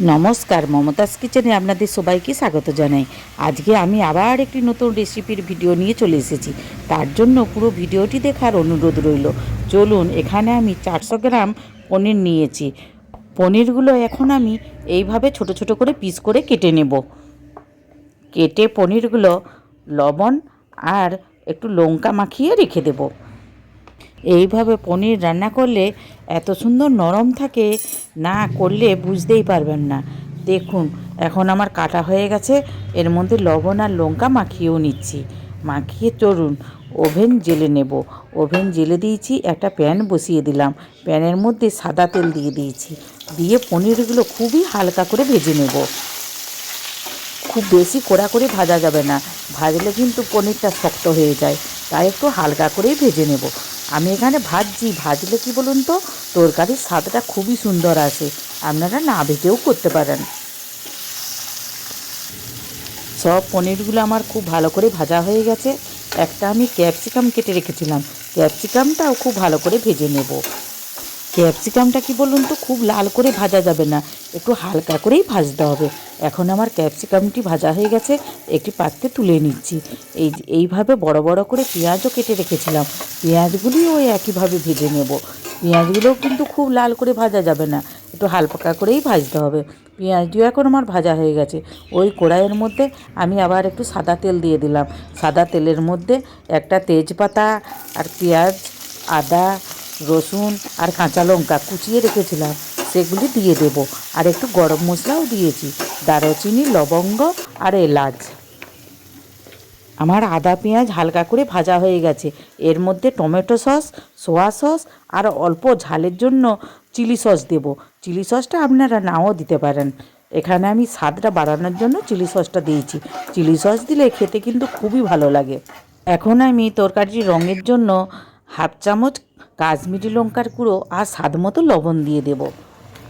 নমস্কার, মমতাজ কিচেনে আপনাদের সবাইকে স্বাগত জানাই। আজকে আমি আবার একটি নতুন রেসিপির ভিডিও নিয়ে চলে এসেছি। তার জন্য পুরো ভিডিওটি দেখার অনুরোধ রইল। চলুন, এখানে আমি চারশো গ্রাম পনির নিয়েছি। পনিরগুলো এখন আমি এইভাবে ছোট ছোট করে পিস করে কেটে নেব। কেটে পনিরগুলো লবণ আর একটু লঙ্কা মাখিয়ে রেখে দেবো। এইভাবে পনির রান্না করলে এত সুন্দর নরম থাকে, না করলে বুঝতেই পারবেন না। দেখুন, এখন আমার কাটা হয়ে গেছে, এর মধ্যে লবণ আর লঙ্কা মাখিয়েও নিচ্ছি। মাখিয়ে চড়ুন ওভেন জেলে নেব। ওভেন জেলে দিয়েছি, একটা প্যান বসিয়ে দিলাম। প্যানের মধ্যে সাদা তেল দিয়ে দিয়েছি। দিয়ে পনিরগুলো খুবই হালকা করে ভেজে নেব। খুব বেশি কড়া করে ভাজা যাবে না। ভাজলে কিন্তু পনিরটা শক্ত হয়ে যায়, তাই একটু হালকা করেই ভেজে নেব। আমি এখানে ভাজছি। ভাজলে কি বলুন তো? তরকারির স্বাদটা খুবই সুন্দর আসে। আপনারা না ভেজেও করতে পারেন। সব পনিরগুলো আমার খুব ভালো করে ভাজা হয়ে গেছে। একটা আমি ক্যাপসিকাম কেটে রেখেছিলাম। ক্যাপসিকামটাও খুব ভালো করে ভেজে নেব। ক্যাপসিকামটা কি বলুন তো? খুব লাল করে ভাজা যাবে না। একটু হালকা করেই ভাজতে হবে। এখন আমার ক্যাপসিকামটি ভাজা হয়ে গেছে, একটি পাত্রে তুলে নিচ্ছি। এই এইভাবে বড় বড় করে পেঁয়াজও কেটে রেখেছিলাম। পেঁয়াজগুলিও ওই একইভাবে ভেজে নেব। পেঁয়াজগুলোও কিন্তু খুব লাল করে ভাজা যাবে না, একটু হালকা করেই ভাজতে হবে। পেঁয়াজটিও এখন আমার ভাজা হয়ে গেছে। ওই কড়াইয়ের মধ্যে আমি আবার একটু সাদা তেল দিয়ে দিলাম। সাদা তেলের মধ্যে একটা তেজপাতা আর পেঁয়াজ, আদা, রসুন আর কাঁচা লঙ্কা কুচিয়ে রেখেছিলাম। সেগুলি দিয়ে দেব। আর একটু গরম মশলাও দিয়েছি। দারচিনি, লবঙ্গ আর এলাচ। আমার আদা পেঁয়াজ হালকা করে ভাজা হয়ে গেছে। এর মধ্যে টমেটো সস, সোয়া সস আর অল্প ঝালের জন্য চিলি সস দেব। চিলি সসটা আপনারা নাও দিতে পারেন। এখানে আমি স্বাদটা বাড়ানোর জন্য চিলি সসটা দিয়েছি। চিলি সস দিলে খেতে কিন্তু খুবই ভালো লাগে। এখন আমি তরকারির রঙের জন্য হাফ চামচ কাশ্মীরি লঙ্কার গুঁড়ো আর স্বাদ মতো লবণ দিয়ে দেব।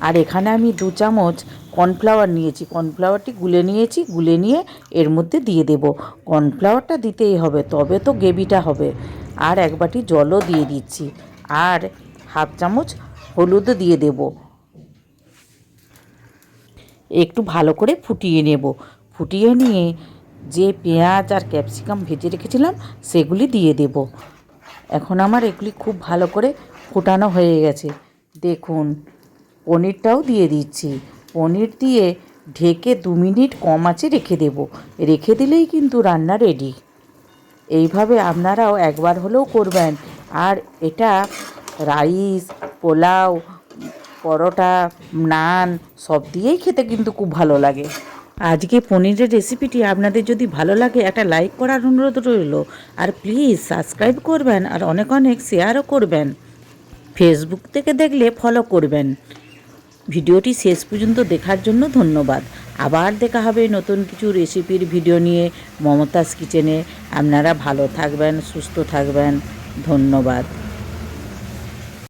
আর এখানে আমি দু চামচ কর্নফ্লাওয়ার নিয়েছি। কর্নফ্লাওয়ারটি গুলে নিয়েছি, গুলে নিয়ে এর মধ্যে দিয়ে দেব। কর্নফ্লাওয়ারটা দিতেই হবে, তবে তো গ্রেভিটা হবে। আর এক বাটি জলও দিয়ে দিচ্ছি। আর হাফ চামচ হলুদও দিয়ে দেব। একটু ভালো করে ফুটিয়ে নেব। ফুটিয়ে নিয়ে যে পেঁয়াজ আর ক্যাপসিকাম ভেজে রেখেছিলাম, সেগুলি দিয়ে দেব। এখন আমার এগুলি খুব ভালো করে ফোটানো হয়ে গেছে। দেখুন পনিরটাও দিয়ে দিচ্ছি। পনির দিয়ে ঢেকে দু মিনিট কম আছে রেখে দেব। রেখে দিলেই কিন্তু রান্না রেডি এইভাবে আপনারাও একবার হলেও করবেন। আর এটা রাইস পোলাও, পরোটা, নান, সব দিয়েই খেতে কিন্তু খুব ভালো লাগে। আজকে পনিরের রেসিপিটি আপনাদের যদি ভালো লাগে, একটা লাইক করার অনুরোধ রইল। আর প্লিজ সাবস্ক্রাইব করবেন আর অনেক অনেক শেয়ারও করবেন। ফেসবুক থেকে দেখলে ফলো করবেন। ভিডিওটি শেষ পর্যন্ত দেখার জন্য ধন্যবাদ। আবার দেখা হবে নতুন কিছু রেসিপির ভিডিও নিয়ে মমতাজ কিচেনে। আপনারা ভালো থাকবেন, সুস্থ থাকবেন। ধন্যবাদ।